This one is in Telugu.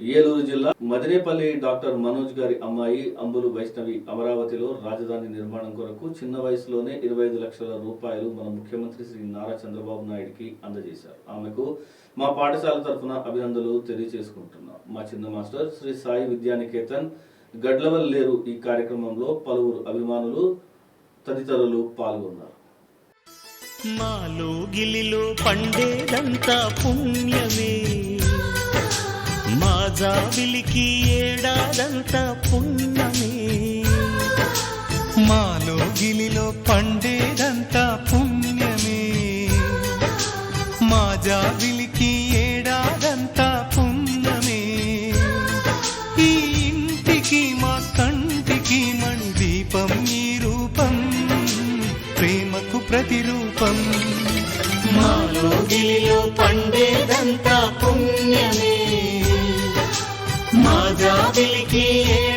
ఏలూరు జిల్లా మదినేపల్లి డాక్టర్ మనోజ్ గారి అమ్మాయి అంబులు వైష్ణవి అమరావతిలో రాజధాని నిర్మాణం కొరకు చిన్న వయసులోనే ఇరవై ఐదు లక్షల రూపాయలు మన ముఖ్యమంత్రి శ్రీ నారా చంద్రబాబు నాయుడికి అందజేశారు. ఆమెకు మా పాఠశాల తరఫున అభినందనలు తెలియజేసుకుంటున్నాం. మా చిన్న మాస్టర్ శ్రీ సాయి విద్యానికేతన్ గడ్లవల్లేరు ఈ కార్యక్రమంలో పలువురు అభిమానులు తదితరులు పాల్గొన్నారు. మాలో గిలిలో పండేదంతా పుణ్యమే. జాబిలికి ఏడాదంతా పుణ్యమే మాలో గిలిలో పండేదంతా పుణ్యమే. మా జాబిలికి ఏడాదంతా పుణ్యమే ఈ ఇంటికి మా కంటికి మణి దీపం ఈ రూపం ప్రేమకు ప్రతిరూపం. మాలో గిలిలో పండేదంతా माँ जा दिल की